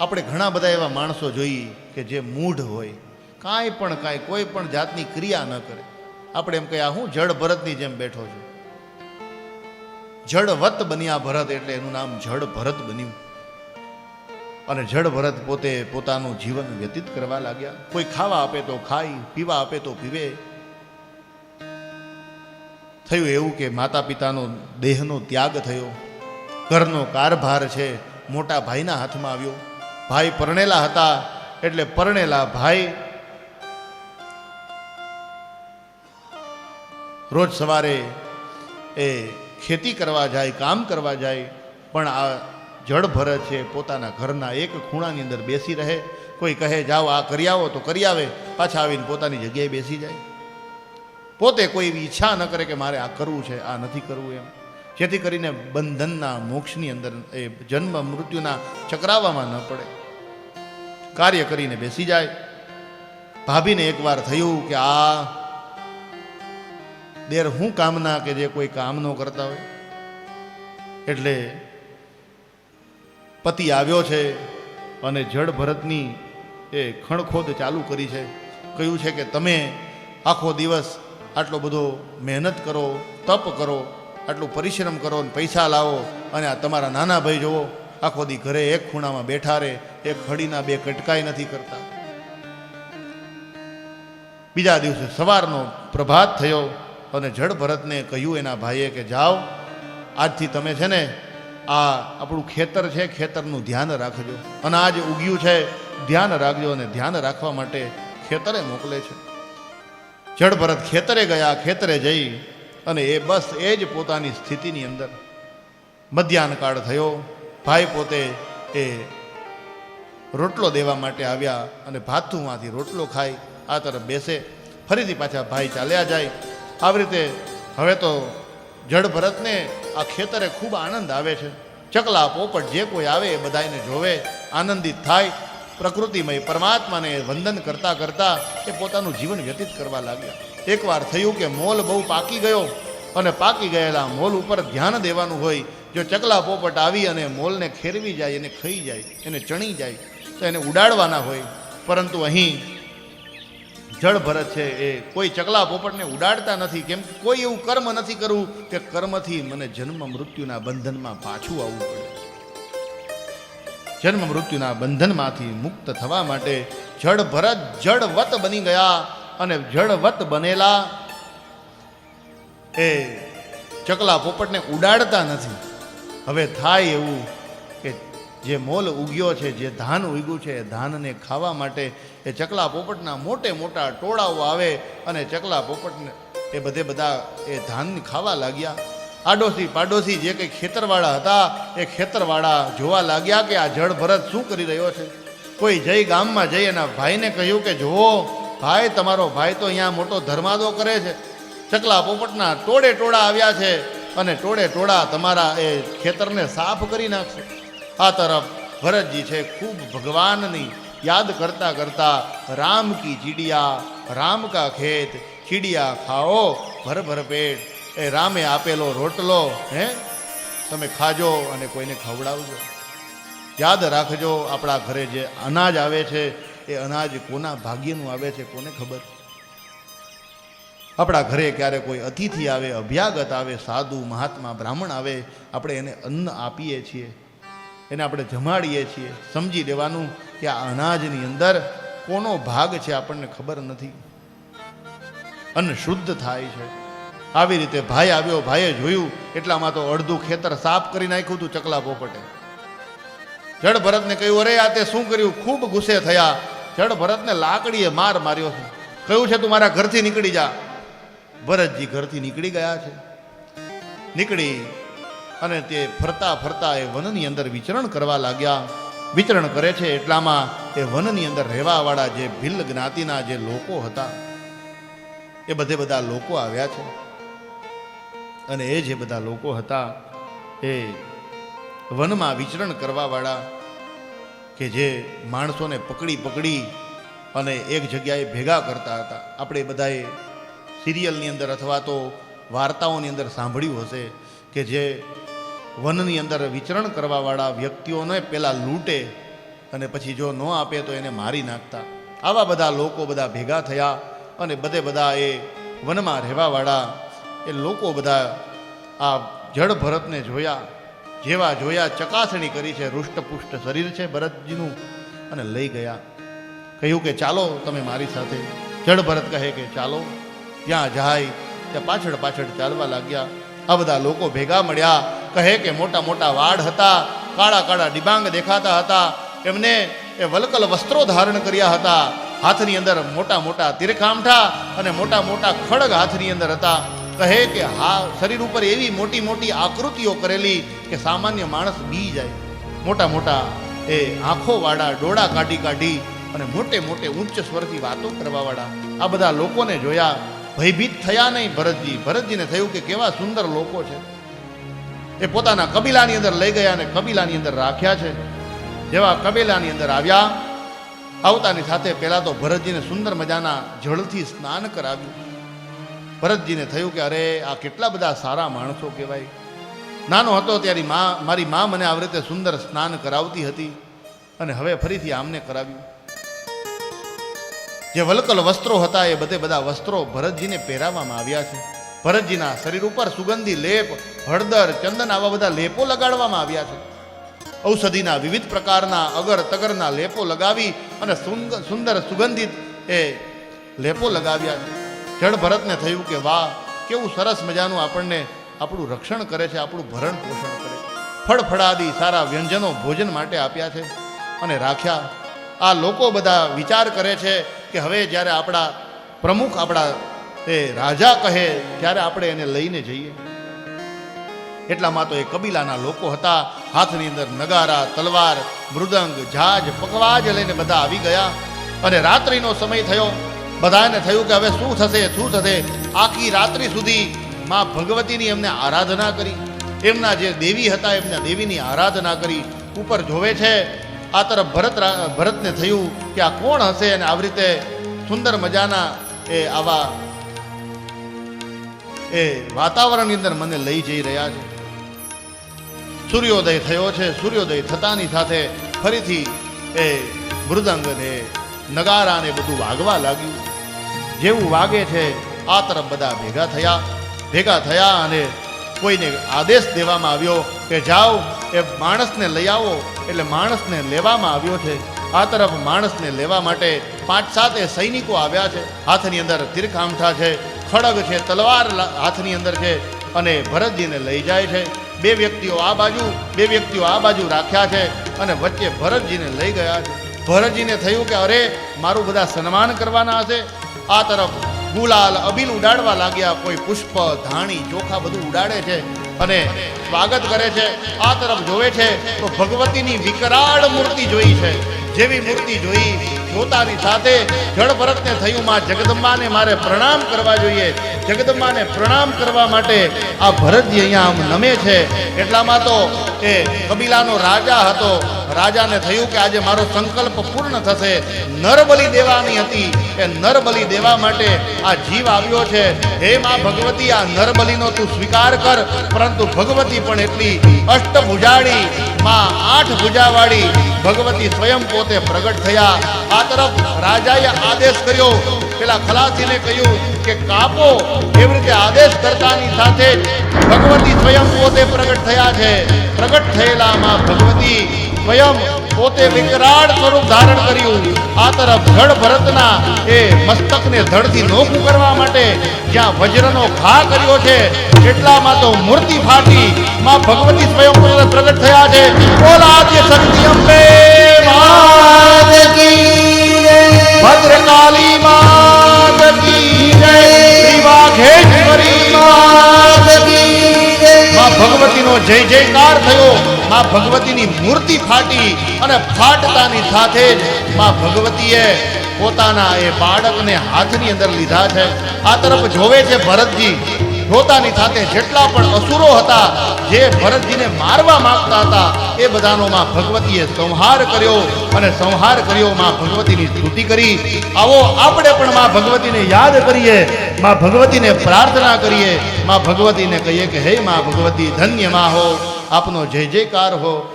આપણે ઘણા બધા એવા માણસો જોઈએ કે જે મૂઢ હોય. કાંઈ પણ કાંઈ, કોઈ પણ જાતની ક્રિયા ન કરે. આપણે એમ કહીએ હું જળ ભરતની જેમ બેઠો છું. જળવત બન્યા ભરત એટલે એનું નામ જળ ભરત બન્યું. અને જળ ભરત પોતે પોતાનું જીવન વ્યતીત કરવા લાગ્યા. કોઈ ખાવા આપે તો ખાય પીવા આપે તો પીવે. થયું એવું કે માતા પિતાનો દેહનો ત્યાગ થયો. ઘરનો કારભાર છે, મોટા ભાઈના હાથમાં આવ્યો. ભાઈ પરણેલા હતા એટલે પરણેલા ભાઈ રોજ સવારે એ ખેતી કરવા જાય, કામ કરવા જાય, પણ આ જળ ભરત છે, પોતાના ઘરના એક ખૂણાની અંદર બેસી રહે. કોઈ કહે, જાઓ, આ કરી આવો. તો કરી આવે. પાછા આવીને પોતાની જગ્યાએ બેસી જાય. પોતે કોઈ એવી ઈચ્છા ન કરે કે મારે આ કરવું છે, આ નથી કરવું એમ. જેથી કરીને બંધનના મોક્ષની અંદર એ જન્મ મૃત્યુના ચક્રાવામાં ન પડે. કાર્ય કરીને બેસી જાય. ભાભીને એકવાર થયું કે આ દેર હું કામના કે જે કોઈ કામ ન કરતા હોય? એટલે પતિ આવ્યો છે અને જળ ભરતની એ ખણખોદ ચાલુ કરી છે. કહ્યું છે કે તમે આખો દિવસ આટલો બધો મહેનત કરો, તપ કરો આટલું પરિશ્રમ કરો અને પૈસા લાવો અને આ તમારા નાના ભાઈ જુઓ, આખો દી ઘરે એક ખૂણામાં બેઠા રહે, એક ખડીના બે કટકાઈ નથી કરતા. બીજા દિવસે સવારનો પ્રભાત થયો અને જળ ભરતને કહ્યું એના ભાઈએ કે, જાઓ, આજથી તમે છે ને આ આપણું ખેતર છે, ખેતરનું ધ્યાન રાખજો. અને આ જે ઉગ્યું છે, ધ્યાન રાખજો અને ધ્યાન રાખવા માટે ખેતરે મોકલે છે. જળ ભરત ખેતરે ગયા, ખેતરે જઈ અને એ બસ એ જ પોતાની સ્થિતિની અંદર મધ્યાહન કાળ થયો. ભાઈ પોતે એ રોટલો દેવા માટે આવ્યા અને ભાથુમાંથી રોટલો ખાય આ તરફ બેસે. ફરીથી પાછા ભાઈ ચાલ્યા જાય. આવી રીતે હવે તો જડ ભરતને આ ખેતરે ખૂબ આનંદ આવે છે. ચકલા પોપટ જે કોઈ આવે એ બધાને જોવે, આનંદિત થાય. પ્રકૃતિમય પરમાત્માને વંદન કરતાં કરતાં એ પોતાનું જીવન વ્યતીત કરવા લાગ્યા. એકવાર થયું કે મોલ બહુ પાકી ગયો અને પાકી ગયેલા મોલ ઉપર ધ્યાન દેવાનું હોય, જો ચકલા પોપટ આવી અને મોલને ખેરવી જાય, એને ખાઈ જાય, એને ચણી જાય, તો એને ઉડાડવાના હોય. પરંતુ અહીં જળ ભરત છે એ કોઈ ચકલા પોપટને ઉડાડતા નથી, કેમ કોઈ એવું કર્મ નથી કરવું કે કર્મથી મને જન્મ મૃત્યુના બંધનમાં પાછું આવવું પડે. જન્મ મૃત્યુના બંધનમાંથી મુક્ત થવા માટે જળ ભરત જળવત બની ગયા અને જળવત બનેલા એ ચકલા પોપટને ઉડાડતા નથી. હવે થાય એવું કે જે મોલ ઉગ્યો છે, જે ધાન ઉગ્યું છે, એ ધાનને ખાવા માટે એ ચકલા પોપટના મોટે મોટા ટોળાઓ આવે અને ચકલા પોપટને એ બધે બધા એ ધાન ખાવા લાગ્યા. આડોશી પાડોશી જે કંઈ ખેતરવાળા હતા, એ ખેતરવાળા જોવા લાગ્યા કે આ જળ ભરત શું કરી રહ્યો છે? કોઈ જઈ ગામમાં જઈ એના ભાઈને કહ્યું કે, જુઓ ભાઈ, તમારો ભાઈ તો અહીંયા મોટો ધર્માદો કરે છે. ચકલા પોપટના ટોળે ટોળા આવ્યા છે અને ટોળે ટોળા તમારા એ ખેતરને સાફ કરી નાખશે. આ તરફ ભરતજી છે ખૂબ ભગવાનની યાદ કરતા કરતા, રામ કી ચીડિયા, રામ કા ખેત, ચીડિયા ખાઓ, ભર ભર પેટ. એ રામે આપેલો રોટલો, હે? તમે ખાજો અને કોઈને ખવડાવજો. યાદ રાખજો, આપણા ઘરે જે અનાજ આવે છે એ અનાજ કોના ભાગ્યનું આવે છે કોને ખબર? આપણા ઘરે ક્યારે કોઈ અતિથિ આવે, અભ્યાગત આવે, સાધુ, મહાત્મા, બ્રાહ્મણ આવે, આપણે એને અન્ન આપીએ છીએ. એને આપણે જમાડીએ છીએ. સમજી લેવાનું કે આ અનાજની અંદર કોનો ભાગ છે આપણને ખબર નથી. અન્ન શુદ્ધ થાય છે. આવી રીતે ભાઈ આવ્યો, ભાઈએ જોયું, એટલામાં તો અડધું ખેતર સાફ કરી નાખ્યું હતું ચકલા પોપટે. જડ ભરતને કહ્યું, અરે, આ તે શું કર્યું? ખૂબ ગુસ્સે થયા. જડ ભરતને લાકડીએ માર માર્યો છે. કહ્યું છે, તું મારા ઘરથી નીકળી જા. ભરતજી ઘરથી નીકળી ગયા છે. નીકળી અને તે ફરતા ફરતા એ વનની અંદર વિચરણ કરવા લાગ્યા. વિચરણ કરે છે એટલામાં એ વનની અંદર રહેવાવાળા જે ભિલ્લ જ્ઞાતિના જે લોકો હતા, એ બધે બધા લોકો આવ્યા છે. અને એ જે બધા લોકો હતા, એ વનમાં વિચરણ કરવાવાળા કે જે માણસોને પકડી પકડી અને એક જગ્યાએ ભેગા કરતા હતા. આપણે બધાએ સિરિયલની અંદર અથવા તો વાર્તાઓની અંદર સાંભળ્યું હશે કે જે વનની અંદર વિચરણ કરવાવાળા વ્યક્તિઓને પહેલાં લૂંટે અને પછી જો ન આપે તો એને મારી નાખતા. આવા બધા લોકો બધા ભેગા થયા અને બધે બધા એ વનમાં રહેવાવાળા એ લોકો બધા આ જળ ભરતને જોયા જેવા જોયા ચકાસણી કરી છે, હૃષ્ટપુષ્ટ શરીર છે ભરતજીનું, અને લઈ ગયા. કહ્યું કે ચાલો તમે મારી સાથે. જડ ભરત કહે કે ચાલો. ત્યાં જાય, ત્યાં પાછળ પાછળ ચાલવા લાગ્યા. આ બધા લોકો ભેગા મળ્યા. કહે કે મોટા મોટા વાડ હતા, કાળા કાળા ડિબાંગ દેખાતા હતા. એમને એ વલકલ વસ્ત્રો ધારણ કર્યા હતા. હાથની અંદર મોટા મોટા તીરખામઠા અને મોટા મોટા ખડગ હાથની અંદર હતા. કહે કે હા, શરીર ઉપર એવી મોટી મોટી આકૃતિઓ કરેલી કે સામાન્ય માણસ બી જાય. મોટા મોટા એ આંખોવાળા, ડોળા કાઢી કાઢી અને મોટે મોટે ઉચ્ચ સ્વરથી વાતો કરવાવાળા. આ બધા લોકોને જોયા, ભયભીત થયા નહીં ભરતજી. ભરતજીને થયું કે કેવા સુંદર લોકો છે. એ પોતાના કબીલાની અંદર લઈ ગયા અને કબીલાની અંદર રાખ્યા છે. જેવા કબીલાની અંદર આવ્યા, આવતાની સાથે પહેલાં તો ભરતજીને સુંદર મજાના જળથી સ્નાન કરાવ્યું. ભરતજીને થયું કે અરે, આ કેટલા બધા સારા માણસો કહેવાય. નાનો હતો ત્યારે મા મારી મા મને આવી રીતે સુંદર સ્નાન કરાવતી હતી અને હવે ફરીથી આમને કરાવ્યું. જે વલકલ વસ્ત્રો હતા એ બધે બધા વસ્ત્રો ભરતજીને પહેરાવવામાં આવ્યા છે. ભરતજીના શરીર ઉપર સુગંધી, લેપ, હળદર, ચંદન આવા બધા લેપો લગાડવામાં આવ્યા છે. ઔષધિના વિવિધ પ્રકારના અગર તગરના લેપો લગાવી અને સુંદર સુગંધિત એ લેપો લગાવ્યા છે. જળ ભરતને થયું કે વાહ, કેવું સરસ મજાનું આપણને આપણું રક્ષણ કરે છે, આપણું ભરણ પોષણ કરે ફળફળાદી સારા વ્યંજનો ભોજન માટે આપ્યા છે. અને રાખ્યા. આ લોકો બધા વિચાર કરે છે કે હવે જ્યારે આપણા પ્રમુખ આપણા એ રાજા કહે, ત્યારે આપણે એને લઈને જઈએ. એટલામાં તો એ કબીલાના લોકો હતા. હાથની અંદર નગારા, તલવાર, મૃદંગ, જાજ પકવાજ લઈને બધા આવી ગયા. અને રાત્રિનો સમય થયો. બધાને થયું કે હવે શું થશે શું થશે? આખી રાત્રિ સુધી માં ભગવતીની એમને આરાધના કરી. એમના જે દેવી હતા, એમના દેવીની આરાધના કરી. ઉપર જોવે છે, આ તરફ ભરત ભરતને થયું કે આ કોણ હશે અને આવી રીતે સુંદર મજાના એ આવા એ વાતાવરણની અંદર મને લઈ જઈ રહ્યા છે. સૂર્યોદય થયો છે, સૂર્યોદય થતાની સાથે ફરીથી એ મૃદંગ ને નગારા ને બધું વાગવા લાગ્યું. જેવું વાગે છે, આ તરફ બધા ભેગા થયા. ભેગા થયા અને કોઈને આદેશ દેવામાં આવ્યો કે જાઓ, એ માણસને લઈ આવો, એટલે માણસને લેવામાં આવ્યો છે. આ તરફ માણસને લેવા માટે પાંચ સાત એ સૈનિકો આવ્યા છે. હાથની અંદર તીરખામઠા છે, ખડગ છે, તલવાર હાથની અંદર છે અને ભરતજીને લઈ જાય છે. બે વ્યક્તિઓ આ બાજુ, બે વ્યક્તિઓ આ બાજુ રાખ્યા છે અને વચ્ચે ભરતજીને લઈ ગયા છે. ભરતજીને થયું કે અરે, મારું બધા સન્માન કરવાના હશે. આ તરફ ગુલાલ અબીલ ઉડાડવા લાગ્યા. કોઈ પુષ્પ, ધાણી, ચોખા બધું ઉડાડે છે અને સ્વાગત કરે છે. આ તરફ જોવે છે તો ભગવતીની વિકરાળ મૂર્તિ જોઈ છે. જેવી મૂર્તિ જોઈ જોતાની સાથે જળભરતને થયું માં જગદંબાને મારે પ્રણામ કરવા જોઈએ. જગદંબાને પ્રણામ કરવા માટે આ ભરતજી અહીંયા આમ નમે છે. એટલામાં તો એ કબીલાનો રાજા હતો. રાજાને થયું કે આજે મારો સંકલ્પ પૂર્ણ થશે. નરબલી દેવાની હતી. એ નરબલી દેવા માટે આ જીવ આવ્યો છે. હે માં ભગવતી, આ નરબલીનો તું સ્વીકાર કર. પરંતુ ભગવતી પણ એટલી અષ્ટભુજાળી માં આઠ ભુજાવાળી ભગવતી સ્વયં પોતે પ્રગટ થયા. આ તરફ રાજાએ આદેશ કર્યો. પેલા ખલાસીને કહ્યું કે કાપો. એવી રીતે આદેશ કરતાની સાથે ભગવતી સ્વયં પોતે પ્રગટ થયા છે. પ્રગટ થયેલામાં ભગવતી સ્વયં પોતે વિકરાળ સ્વરૂપ ધારણ કર્યું. આ તરફ ધડ ભરતના એ મસ્તકને ધડથી નોખું કરવા માટે જ્યાં વજ્રનો ઘા કર્યો છે, એટલામાં તો મૂર્તિ ફાટી માં ભગવતી સ્વયં પોતે પ્રગટ થયા છે. બોલાદ્ય શક્તિ અંબે માત ભદ્રકાલી માત કી જય. શ્રી વાઘેશ્વરી માતમાં ભગવતીનો જય જયકાર થયો. માં ભગવતીની મૂર્તિ ફાટી અને ફાટતાની સાથે જ માં ભગવતીએ પોતાના એ બાળકને હાથની અંદર લીધા છે. આ તરફ જોવે છે ભરતજી. પોતાની સાથે જેટલા પણ અસુરો હતા, જે ભરતજીને મારવા માંગતા હતા, એ બધાનો માં ભગવતીએ સંહાર કર્યો અને સંહાર કર્યો માં ભગવતીની સ્તુતિ કરી. આવો આપણે પણ માં ભગવતીને યાદ કરીએ, માં ભગવતીને પ્રાર્થના કરીએ, માં ભગવતીને કહીએ કે, હે માં ભગવતી, ધન્યમાં હો. આપનો જય જયકાર હો.